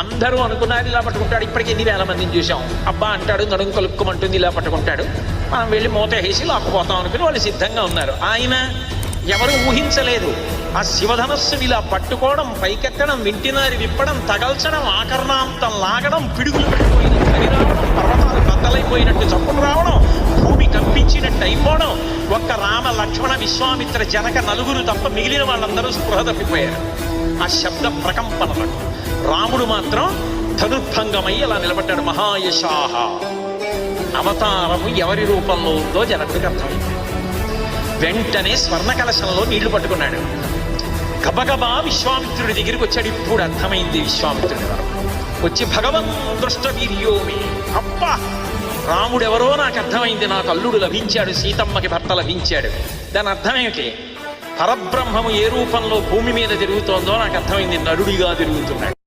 అందరూ అనుకున్నారు ఇలా పట్టుకుంటాడు. ఇప్పటికీ ఎన్ని వేల మందిని చూసాం అబ్బా అంటాడు నడుము కలుక్కుమంటుంది ఇలా పట్టుకుంటాడు. మనం వెళ్ళి మూత వేసి లాక్కుపోతాం అనుకుని వాళ్ళు సిద్ధంగా ఉన్నారు. ఆయన ఎవరు ఊహించలేదు. ఆ శివధనస్సుని ఇలా పట్టుకోవడం పైకెత్తడం వింటినారి విప్పడం తగల్చడం ఆకర్ణాంతం లాగడం పిడుగులు పడిపోయిన చలి రావడం పర్వతాలు బద్దలైపోయినట్టు చప్పులు రావడం భూమి కంపించినట్టు అయిపోవడం ఒక్క రామ లక్ష్మణ విశ్వామిత్ర జనక నలుగురు తప్ప మిగిలిన వాళ్ళందరూ స్పృహ తప్పిపోయారు. ఆ శబ్ద ప్రకంపనలకు రాముడు మాత్రం ధనుర్భంగమై అలా నిలబడ్డాడు. మహాయశాహ. అవతారము ఎవరి రూపంలో ఉందో జనకుడికి అర్థమైంది. వెంటనే స్వర్ణ కలశంలో నీళ్ళు పట్టుకున్నాడు. గబగబా విశ్వామిత్రుడి దగ్గరికి వచ్చాడు. ఇప్పుడు అర్థమైంది విశ్వామిత్రుడి వరం. వచ్చి భగవన్ దృష్ట వీర్యోమి రాముడెవరో నాకు అర్థమైంది. నాకు అల్లుడు లభించాడు. సీతమ్మకి భర్త లభించాడు. దాని అర్థం ఏమిటి? పరబ్రహ్మము ఏ రూపంలో భూమి మీద తిరుగుతోందో నాకు అర్థమైంది. నరుడిగా తిరుగుతున్నాడు.